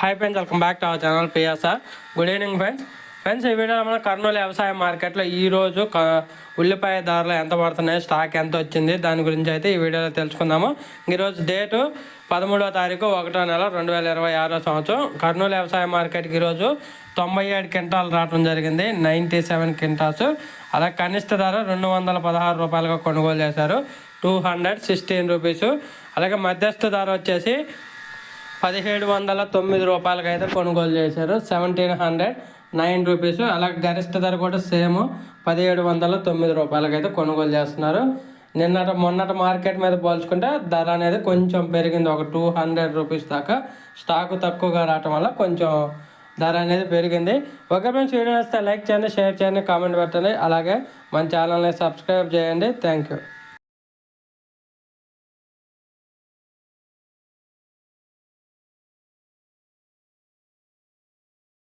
Hi friends welcome back to our channel PSR good evening friends friends ఈ వీడియోలో మన కర్నూలు వ్యవసాయ మార్కెట్లో ఈరోజు క ఉల్లిపాయ ధరలు ఎంత పడుతున్నాయి స్టాక్ ఎంత వచ్చింది దాని గురించి అయితే ఈ వీడియోలో తెలుసుకుందాము. ఈరోజు డేటు పదమూడవ తారీఖు ఒకటో నెల రెండు వేల ఇరవై ఆరో సంవత్సరం. కర్నూలు వ్యవసాయ మార్కెట్కి ఈరోజు తొంభై ఏడు క్వింటాలు రావడం జరిగింది నైంటీ సెవెన్ క్వింటాల్స్. అలాగే కనిష్ట ధర రెండు వందల పదహారు రూపాయలుగా కొనుగోలు చేశారు టూ హండ్రెడ్ సిక్స్టీన్ రూపీస్. అలాగే మధ్యస్థ ధర వచ్చేసి పదిహేడు వందల తొమ్మిది రూపాయలకి అయితే కొనుగోలు చేశారు. సెవెంటీన్ హండ్రెడ్ నైన్ రూపీస్ అలాగే గరిష్ట ధర కూడా సేమ్ పదిహేడు వందల తొమ్మిది రూపాయలకి అయితే కొనుగోలు చేస్తున్నారు. నిన్నట మొన్నటి మార్కెట్ మీద పోల్చుకుంటే ధర అనేది కొంచెం పెరిగింది. ఒక టూ హండ్రెడ్ రూపీస్ దాకా స్టాక్ తక్కువగా రావటం వల్ల కొంచెం ధర అనేది పెరిగింది. ఓకే ఫ్రెండ్స్ వీడియో వస్తే లైక్ చేయండి షేర్ చేయండి కామెంట్ పెట్టండి. అలాగే మన ఛానల్ని సబ్స్క్రైబ్ చేయండి. Thank you